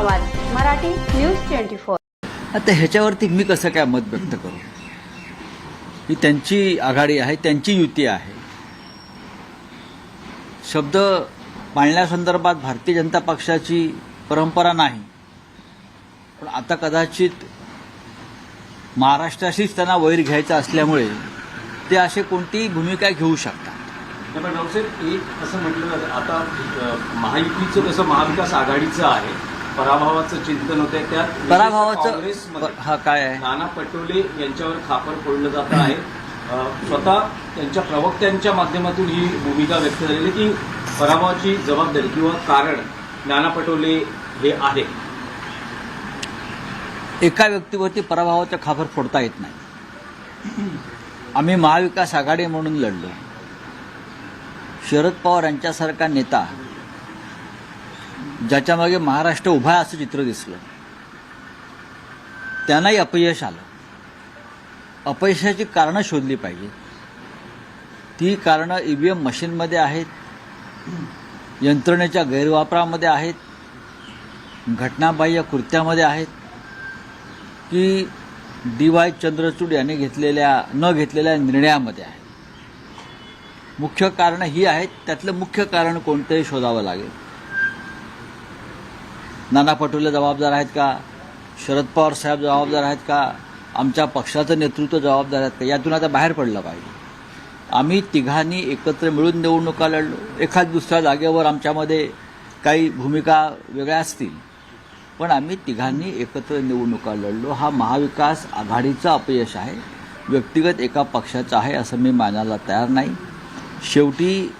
आवाज Marathi news twenty four. आता ह्याच्यावरती मी कसं काय मत व्यक्त करू? ही त्यांची आघाडी आहे त्यांची युती आहे. शब्द पाळण्यासंदर्भात भारतीय जनता पक्षाची परंपरा नाही. पण आता कदाचित महाराष्ट्राशीच त्यांना वैर घ्यायचा असल्यामुळे ते असे कोणतीही भूमिका घेऊ शकतात. एक असं म्हटलं जातं आता महायुतीचं कसं महाविकास आघाडीचं आहे पराभवाचं चिंतन होते त्यात पराभवाचं हा काय आहे? नाना पटोले यांच्यावर खापर फोडलं जात आहे. स्वतः त्यांच्या प्रवक्त्यांच्या माध्यमातून ही भूमिका व्यक्त झालेली की पराभवाची जबाबदारी किंवा कारण नाना पटोले हे आहे. एका व्यक्तीवरती पराभवाचा खापर फोडता येत नाही. आम्ही महाविकास आघाडी म्हणून लढलो. शरद पवार यांच्यासारखा नेता ज्याच्या मागे महाराष्ट्र उभा असं चित्र दिसलं. त्यांनाही अपयश आलं. अपयशाची कारणं शोधली पाहिजे. ती कारणं ईव्हीएम मशीनमध्ये आहेत. यंत्रणेच्या गैरवापरामध्ये आहेत. घटनाबाह्य कृत्यामध्ये आहेत. की डी वाय चंद्रचूड यांनी घेतलेल्या न घेतलेल्या निर्णयामध्ये आहे मुख्य कारणं ही आहेत. त्यातलं मुख्य कारण कोणतंही शोधावं लागेल. नाना पटोले जबाबदार आहेत का? शरद पवार साहेब जबाबदार आहेत का? आमच्या पक्षाचं नेतृत्व जबाबदार आहेत का? यातून आता बाहेर पडलं पाहिजे. आम्ही तिघांनी एकत्र मिळून निवडणुका लढलो. एखाद दुसऱ्या जागेवर आमच्यामध्ये काही भूमिका वेगळ्या असतील. पण आम्ही तिघांनी एकत्र निवडणुका लढलो. हा महाविकास आघाडीचा अपयश आहे. व्यक्तिगत एका पक्षाचा आहे असं मी मानायला तयार नाही. शेवटी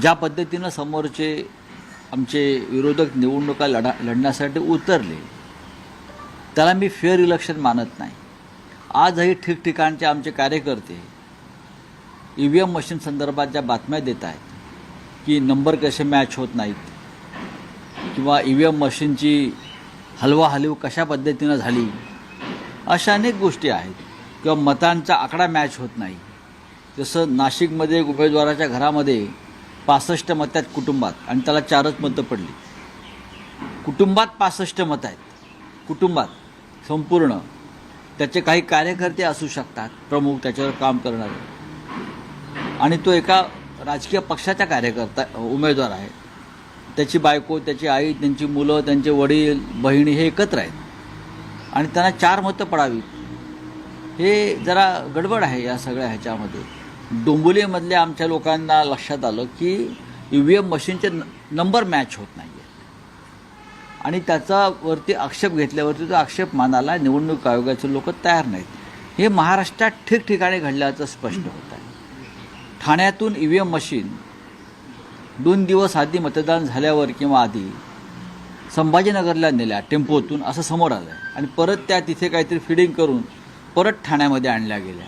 ज्या पद्धतीनं समोरचे आमचे विरोधक निवडणुका लढा लढण्यासाठी उतरले. त्याला मी फेअर इलेक्शन मानत नाही. आजही ठिकठिकाणचे आमचे कार्यकर्ते ई व्ही एम मशीन संदर्भात ज्या बातम्या देत आहेत की नंबर कसे मॅच होत नाहीत किंवा ई व्ही एम मशीनची हलवाहलव कशा पद्धतीनं झाली अशा अनेक गोष्टी आहेत. किंवा मतांचा आकडा मॅच होत नाही. जसं नाशिकमध्ये एक उमेदवाराच्या घरामध्ये पासष्ट मत आहेत कुटुंबात आणि त्याला चारच मतं पडली. कुटुंबात पासष्ट मतं आहेत. कुटुंबात संपूर्ण. त्याचे काही कार्यकर्ते असू शकतात प्रमुख त्याच्यावर काम करणारे. आणि तो एका राजकीय पक्षाचा कार्यकर्ता उमेदवार आहे. त्याची बायको त्याची आई त्यांची मुलं त्यांचे वडील बहिणी हे एकत्र आहेत. आणि त्यांना चार मतं पडावीत. हे जरा गडबड आहे या सगळ्या ह्याच्यामध्ये. डोंबिवलीमधल्या आमच्या लोकांना लक्षात आलं की ई व्ही एम मशीनचे न नंबर मॅच होत नाही आहेत आणि त्याचावरती आक्षेप घेतल्यावरती तो आक्षेप मानायला निवडणूक आयोगाचे लोक तयार नाहीत. हे महाराष्ट्रात ठिकठिकाणी घडल्याचं स्पष्ट होत आहे. ठाण्यातून ई व्ही एम मशीन दोन दिवस आधी मतदान झाल्यावर किंवा आधी संभाजीनगरला नेल्या टेम्पोतून असं समोर आलं. आणि परत त्या तिथे काहीतरी फिडिंग करून परत ठाण्यामध्ये आणल्या गेल्या.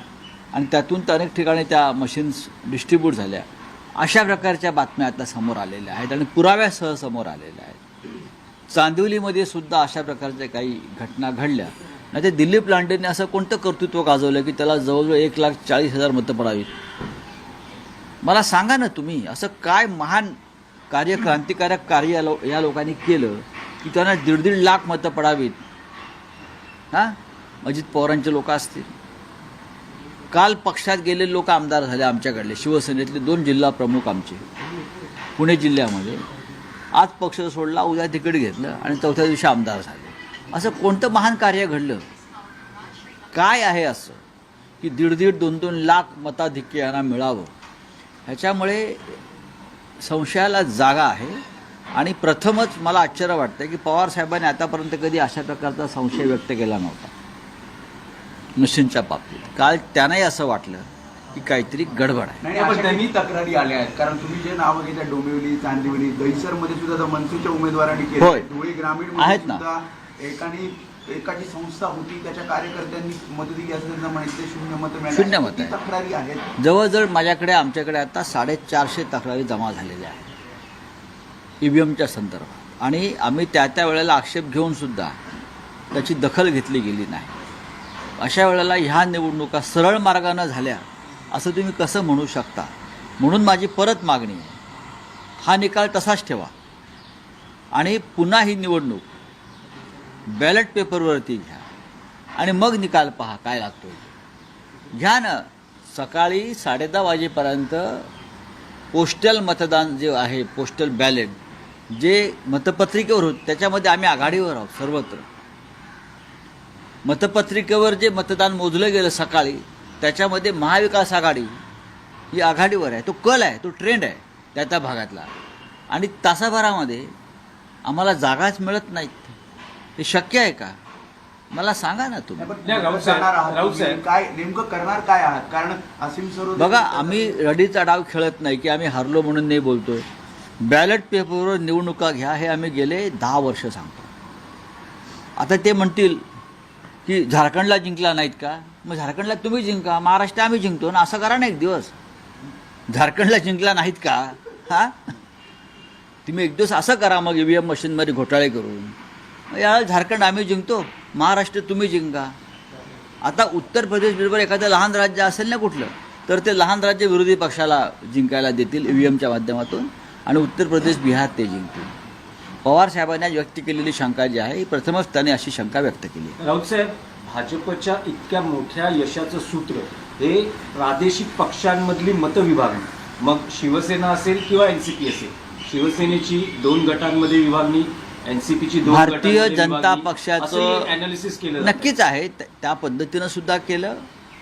आणि त्यातून तर अनेक ठिकाणी त्या मशीन्स डिस्ट्रीब्यूट झाल्या. अशा प्रकारच्या बातम्या आता समोर आलेल्या आहेत आणि पुराव्यासह समोर आलेल्या आहेत. चांदिवलीमध्ये सुद्धा अशा प्रकारच्या काही घटना घडल्या. म्हणजे नाही ते दिलीप लांडेने असं कोणतं कर्तृत्व गाजवलं की त्याला जवळजवळ एक लाख चाळीस हजार मतं पडावीत? मला सांगा ना तुम्ही असं काय महान कार्य क्रांतिकारक कार्य या लो या लोकांनी केलं की त्यांना दीड दीड लाख मतं पडावीत? हां? अजित पवारांचे लोक असतील. काल पक्षात गेलेले लोक आमदार झाले आमच्याकडले. शिवसेनेतले दोन जिल्हा प्रमुख आमचे. पुणे जिल्ह्यामध्ये. आज पक्ष सोडला उद्या तिकीट घेतलं आणि चौथ्या दिवशी आमदार झाले. असं कोणतं महान कार्य घडलं? काय आहे असं? की दीड दीड दोन दोन लाख मताधिक्य यांना मिळावं. ह्याच्यामुळे संशयाला जागा आहे. आणि प्रथमच मला आश्चर्य वाटतं की पवार साहेबांनी आतापर्यंत कधी अशा प्रकारचा संशय व्यक्त केला नव्हता. मशीनच्या बाबतीत. काल त्यांनाही असं वाटलं की काहीतरी गडबड आहे. नाही पण त्यांनी तक्रारी आल्या आहेत. कारण तुम्ही जे नावं घेता डोंबिवली चांदिवली दहिसरमध्ये सुद्धा आता मनसेच्या उमेदवारांनी केलं. होय. धुळे ग्रामीण आहेत ना. एकाने एकाची संस्था होती त्याच्या कार्यकर्त्यांनी मत दिली असं त्यांना माहिती शून्य मत मिळाली. शून्य मतं आहे. तक्रारी आहेत. जवळजवळ माझ्याकडे आमच्याकडे आता साडेचारशे तक्रारी जमा झालेल्या आहेत. ई व्ही एमच्या संदर्भात. आणि आम्ही त्या त्या वेळेला आक्षेप घेऊन सुद्धा त्याची दखल घेतली गेली नाही. अशा वेळेला ह्या निवडणुका सरळ मार्गानं झाल्या असं तुम्ही कसं म्हणू शकता? म्हणून माझी परत मागणी आहे. हा निकाल तसाच ठेवा. आणि पुन्हा ही निवडणूक बॅलेट पेपरवरती घ्या. आणि मग निकाल पहा काय लागतो घ्या ना. सकाळी साडेदहा वाजेपर्यंत पोस्टल मतदान जे आहे पोस्टल बॅलेट जे मतपत्रिकेवर होत त्याच्यामध्ये आम्ही आघाडीवर आहोत सर्वत्र. मतपत्रिकेवर जे मतदान मोजलं गेलं सकाळी त्याच्यामध्ये महाविकास आघाडी ही आघाडीवर आहे. तो कल आहे तो ट्रेंड आहे त्या त्या भागातला. आणि तासाभरामध्ये आम्हाला जागाच मिळत नाहीत. हे शक्य आहे का? मला सांगा ना तुम्ही. काय नेमकं करणार काय आहात? कारण असीम सरोदे बघा आम्ही रडीचा डाव खेळत नाही की आम्ही हरलो म्हणून नाही बोलतोय. बॅलेट पेपरवर निवडणुका घ्या हे आम्ही गेले दहा वर्ष सांगतो. आता ते म्हणतील की झारखंडला जिंकला नाहीत का? मग झारखंडला तुम्ही जिंका महाराष्ट्र आम्ही जिंकतो ना असं करा ना एक दिवस. झारखंडला जिंकला नाहीत का? हा? तुम्ही एक दिवस असं करा मग इ व्ही एम मशीनमध्ये घोटाळे करून. मग झारखंड आम्ही जिंकतो महाराष्ट्र तुम्ही जिंका. आता उत्तर प्रदेश बरोबर एखादं लहान राज्य असेल ना कुठलं तर ते लहान राज्य विरोधी पक्षाला जिंकायला देतील व्ही एमच्या माध्यमातून आणि उत्तर प्रदेश बिहार ते जिंकतील. पवार साहेबांनी आज व्यक्त केलेली शंका जी आहे ही प्रथमच त्याने अशी शंका व्यक्त केली आहे. राऊत साहेब भाजपच्या इतक्या मोठ्या यशाचं सूत्र हे प्रादेशिक पक्षांमधली मतविभागणी मग शिवसेना असेल किंवा एनसीपी असेल शिवसेनेची दोन गटांमध्ये विभागणी एनसीपीची दोन भारतीय गटांमध्ये जनता पक्षाचं अनालिसिस केलं. नक्कीच आहे. त्या- त्या पद्धतीनं सुद्धा केलं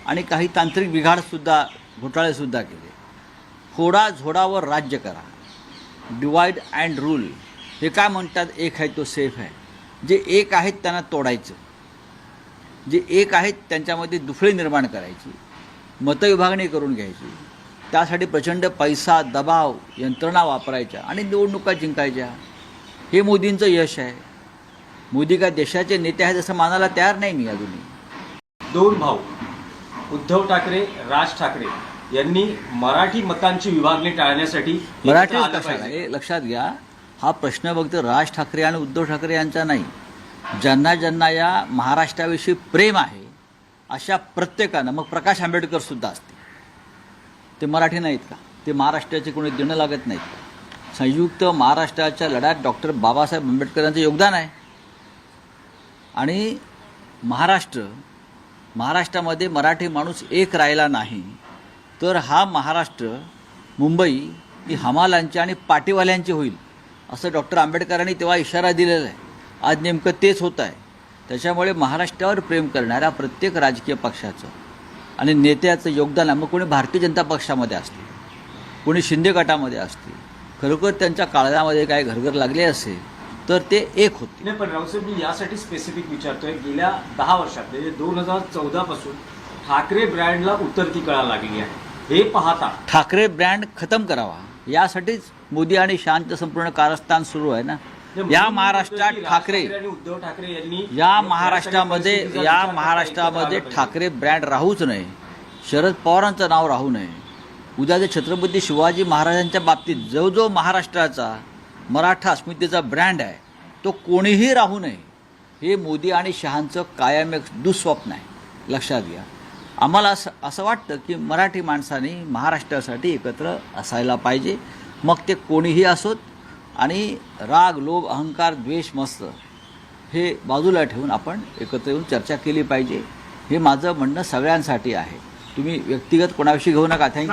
आणि काही तांत्रिक बिघाड सुद्धा घोटाळे सुद्धा केले. फोडा झोडावर राज्य करा. Divide and rule. हे काय म्हणतात? एक आहे तो सेफ आहे. जे एक आहेत त्यांना तोडायचं. जे एक आहेत त्यांच्यामध्ये दुफळे निर्माण करायची. मतविभागणी करून घ्यायची. त्यासाठी प्रचंड पैसा दबाव यंत्रणा वापरायच्या आणि निवडणुका जिंकायच्या. हे मोदींचं यश आहे. मोदी काय देशाचे नेते आहेत असं मानायला तयार नाही मी अजूनही. दोन भाऊ उद्धव ठाकरे राज ठाकरे यांनी मराठी मतांची विभागणी टाळण्यासाठी. हे लक्षात घ्या. हा प्रश्न फक्त राज ठाकरे आणि उद्धव ठाकरे यांचा नाही. ज्यांना ज्यांना या महाराष्ट्राविषयी प्रेम आहे अशा प्रत्येकानं मग प्रकाश आंबेडकर सुद्धा असते ते मराठी नाहीत का? ते महाराष्ट्राचे कोणी देणं लागत नाहीत संयुक्त महाराष्ट्राच्या लढ्यात डॉक्टर बाबासाहेब आंबेडकरांचं योगदान आहे. आणि महाराष्ट्र महाराष्ट्रामध्ये मराठी माणूस एक राहिला नाही तर हा महाराष्ट्र मुंबई ही हमालांची आणि पाटीवाल्यांची होईल. असं डॉक्टर आंबेडकरांनी तेव्हा इशारा दिलेला आहे. आज नेमकं तेच होत आहे. त्याच्यामुळे महाराष्ट्रावर प्रेम करणाऱ्या प्रत्येक राजकीय पक्षाचं आणि नेत्याचं योगदान मग कोणी भारतीय जनता पक्षामध्ये असतील कोणी शिंदे गटामध्ये असतील खरोखर त्यांच्या काळजामध्ये काय घरघर लागले असेल तर ते एक होते. नाही पण राऊसाहेब मी यासाठी स्पेसिफिक विचारतोय गेल्या दहा वर्षात म्हणजे दोन हजार चौदा पासून ठाकरे ब्रँडला उतरती कळा लागली आहे. हे पाहता ठाकरे ब्रँड खतम करावा यासाठीच मोदी आणि शहाचं संपूर्ण कारस्थान सुरू आहे ना? या महाराष्ट्रात ठाकरे उद्धव ठाकरे यांनी या महाराष्ट्रामध्ये या महाराष्ट्रामध्ये ठाकरे ब्रँड राहूच नये. शरद पवारांचं नाव राहू नये. उद्याचे छत्रपती शिवाजी महाराजांच्या बाबतीत जो जो महाराष्ट्राचा मराठा अस्मितेचा ब्रँड आहे तो कोणीही राहू नये. हे मोदी आणि शहांचं कायम एक दुःस्वप्न आहे. लक्षात घ्या. आम्हाला असं असं वाटतं की मराठी माणसाने महाराष्ट्रासाठी एकत्र असायला पाहिजे. मग ते कोणीही असोत आणि राग लोभ अहंकार द्वेष मस्त हे बाजूला ठेवून आपण एकत्र येऊन चर्चा केली पाहिजे. हे माझं म्हणणं सगळ्यांसाठी आहे. तुम्ही व्यक्तिगत कोणाविषयी घेऊ नका. थँक्यू